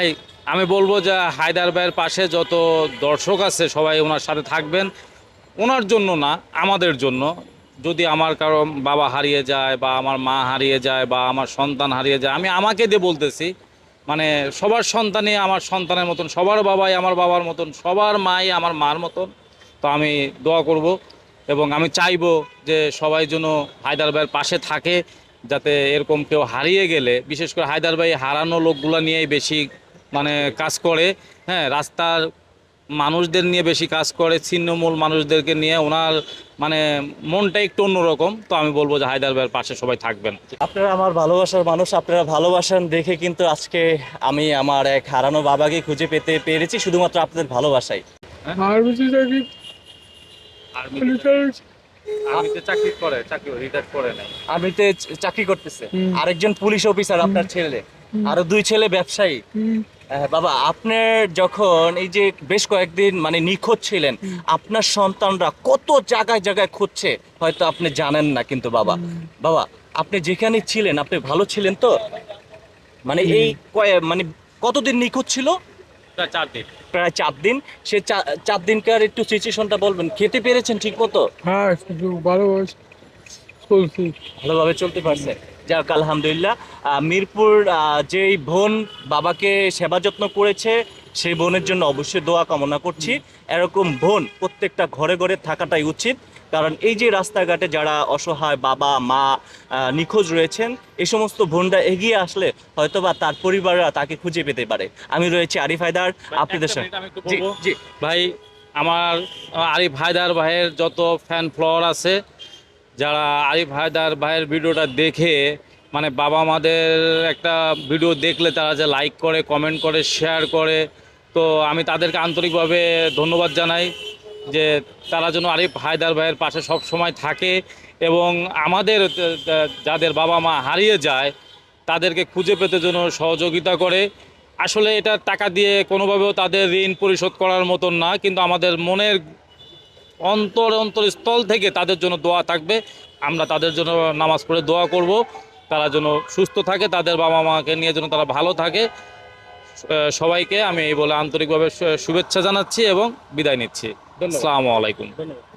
ভাই, আমি বলব যে হায়দার ভাইয়ের পাশে যত দর্শক আছে, সবাই ওনার সাথে থাকবেন। ওনার জন্য না, আমাদের জন্য। যদি আমার কারও বাবা হারিয়ে যায় বা আমার মা হারিয়ে যায় বা আমার সন্তান হারিয়ে যায়, আমি আমাকে দিয়ে বলতেছি মানে সবার সন্তানই আমার সন্তানের মতন, সবার বাবাই আমার বাবার মতন, সবার মাই আমার মার মতন। তো আমি দোয়া করব এবং আমি চাইব যে সবাই যেন হায়দার ভাইয়ের পাশে থাকে, যাতে এরকম কেউ হারিয়ে গেলে, বিশেষ করে হায়দার ভাই হারানো লোকগুলো নিয়েই বেশি মানে কাজ করে হ্যাঁ রাস্তার মানুষদের নিয়ে বেশি কাজ করে ছিন্নমূল মানুষদেরকে নিয়ে ওনার মানে মনটা একটু অন্যরকম। তো আমি বলব যে হায়দার পাশে সবাই থাকবেন। আপনারা আমার ভালোবাসার মানুষ আপনারা ভালোবাসান দেখে কিন্তু আজকে আমি আমার এক হারানো বাবাকে খুঁজে পেতে পেরেছি শুধুমাত্র আপনাদের ভালোবাসাই আর্মিতে চাকরি করে চাকরি রিটায়ার করে নাই। আর্মিতে চ- চাকরি করতেছে। আরেকজন পুলিশ অফিসার আপনার ছেলে। আরও দুই ছেলে ব্যবসায়ী। বাবা আপনার যখন এই যে বেশ কয়েকদিন মানে নিখোঁজ ছিলেন আপনার সন্তানরা কত জায়গায় জায়গায় খুঁজছে? হয়তো আপনি জানেন না কিন্তু বাবা। বাবা আপনি যেখানে ছিলেন আপনি ভালো ছিলেন তো? মানে এই কয়ে- মানে কতদিন নিখোঁজ ছিল? প্রায় চার দিন। প্রায় চার দিন। সে চা- চার দিনকার একটু সিচুয়েশনটা বলবেন। খেতে পেরেছেন ঠিক মতো হ্যাঁ ভালো ভালোভাবে চলতে পারছে। যাক আলহামদুলিল্লাহ। মিরপুর যেই বোন বাবাকে সেবা যত্ন করেছে সেই বোনের জন্য অবশ্যই দোয়া কামনা করছি। এরকম বোন প্রত্যেকটা ঘরে ঘরে থাকাটাই উচিত। কারণ এই যে রাস্তাঘাটে যারা অসহায় বাবা মা নিখোঁজ রয়েছেন এই সমস্ত বোনরা এগিয়ে আসলে হয়তোবা তার পরিবাররা তাকে খুঁজে পেতে পারে। আমি রয়েছি আরিফ হায়দার আপনাদের সঙ্গে ভাই আমার আরিফ হায়দার ভাইয়ের যত ফ্যান ফলোয়ার আছে যারা আরিফ হায়দার ভাইয়ের ভিডিওটা দেখে মানে বাবা মাদের একটা ভিডিও দেখলে তারা যে লাইক করে কমেন্ট করে শেয়ার করে, তো আমি তাদেরকে আন্তরিকভাবে ধন্যবাদ জানাই যে তারা যেন আরিফ হায়দার ভাইয়ের পাশে সব সময় থাকে এবং আমাদের যাদের বাবা মা হারিয়ে যায়, তাদেরকে খুঁজে পেতে যেন সহযোগিতা করে। আসলে এটা টাকা দিয়ে কোনোভাবেও তাদের ঋণ পরিশোধ করার মতন না, কিন্তু আমাদের মনের অন্তর অন্তর স্থল থেকে তাদের জন্য দোয়া থাকবে। আমরা তাদের জন্য নামাজ পড়ে দোয়া করব। তারা যেন সুস্থ থাকে তাদের বাবা মাকে নিয়ে যেন তারা ভালো থাকে। সবাইকে আমি এই বলে আন্তরিকভাবে শুভেচ্ছা জানাচ্ছি এবং বিদায় নিচ্ছি। আসসালামু আলাইকুম। ধন্যবাদ।